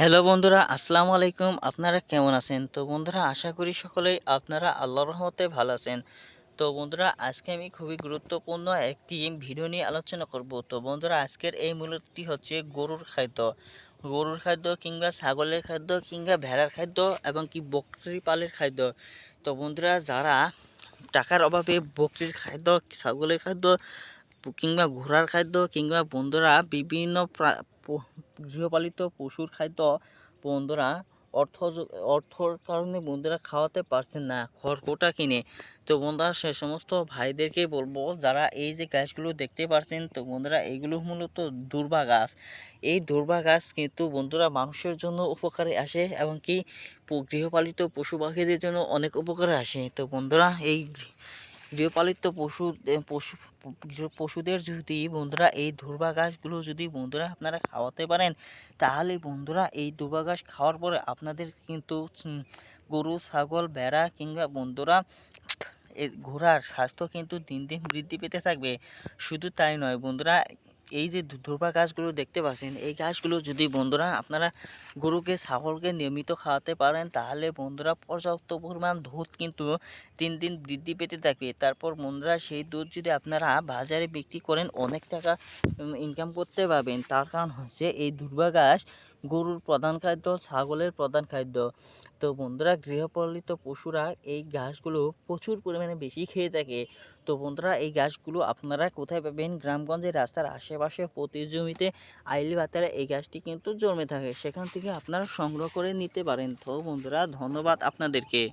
Hello বন্ধুরা, আসসালামু আলাইকুম। আপনারা কেমন আছেন? তো বন্ধুরা, আশা করি সকলেই আপনারা আল্লাহর রহমতে ভালো আছেন। তো বন্ধুরা, আজকে আমি খুবই গুরুত্বপূর্ণ একটি ভিডিও নিয়ে আলোচনা করব। তো বন্ধুরা, আজকের এই মূল্যটি হচ্ছে গরুর খাদ্য। গরুর খাদ্য কিংবা ছাগলের খাদ্য কিংবা ভেড়ার খাদ্য এবং কি বকরি পালের খাদ্য। তো বন্ধুরা, যারা টাকার অভাবে বকরির খাদ্য, ছাগলের খাদ্য কিংবা ঘোড়ার খাদ্য কিংবা বন্ধুরা, বিভিন্ন গৃহপালিত পশুর খাদ্য বন্ধুরা অর্থ অর্থর কারণে বন্ধুরা খাওয়াতে পারছেন না, খড়কোটা কিনে। তো বন্ধুরা সে সমস্ত ভাইদেরকে বলব, যারা এই যে গাছগুলো দেখতে পাচ্ছেন তো বন্ধুরা এইগুলো মূলত দুর্বা গাছ। এই দুর্বা গাছ কিন্তু বন্ধুরা মানুষের জন্য উপকারে আসে এবং কি গৃহপালিত পশু পাখিদের জন্য অনেক উপকারে আসে। তো বন্ধুরা এই গৃহপালিত পশু পশু পশুদের যদি বন্ধুরা এই দুর্বা ঘাসগুলো যদি বন্ধুরা আপনারা খাওয়াতে পারেন, তাহলে বন্ধুরা এই দুর্বা ঘাস খাওয়ার পরে আপনাদের কিন্তু গরু, ছাগল, ভেড়া কিংবা বন্ধুরা ঘোড়ার স্বাস্থ্য কিন্তু দিন দিন বৃদ্ধি পেতে থাকবে। শুধু তাই নয় বন্ধুরা এই যে ধূপা গাছগুলো দেখতে পাচ্ছেন, এই গাছগুলো যদি বন্ধুরা আপনারা গরুকে, ছাগলকে নিয়মিত খাওয়াতে পারেন, তাহলে বন্ধুরা পর্যাপ্ত পরিমাণ দুধ কিন্তু তিন দিন বৃদ্ধি পেতে থাকবে। তারপর বন্ধুরা সেই দুধ যদি আপনারা বাজারে বিক্রি করেন, অনেক টাকা ইনকাম করতে পারবেন। তার কারণ হচ্ছে এই ধূপা ঘাস গরুর প্রধান খাদ্য, ছাগলের প্রধান খাদ্য। তো বন্ধুরা, গৃহপালিত পশুরা এই ঘাসগুলো প্রচুর পরিমাণে বেশি খেয়ে থাকে। তো বন্ধুরা, এই ঘাসগুলো আপনারা কোথায় পাবেন? গ্রামগঞ্জের রাস্তার আশেপাশে প্রতি জমিতে আইলি বাতারে এই গাছটি কিন্তু জমে থাকে। সেখান থেকে আপনারা সংগ্রহ করে নিতে পারেন। তো বন্ধুরা, ধন্যবাদ আপনাদেরকে।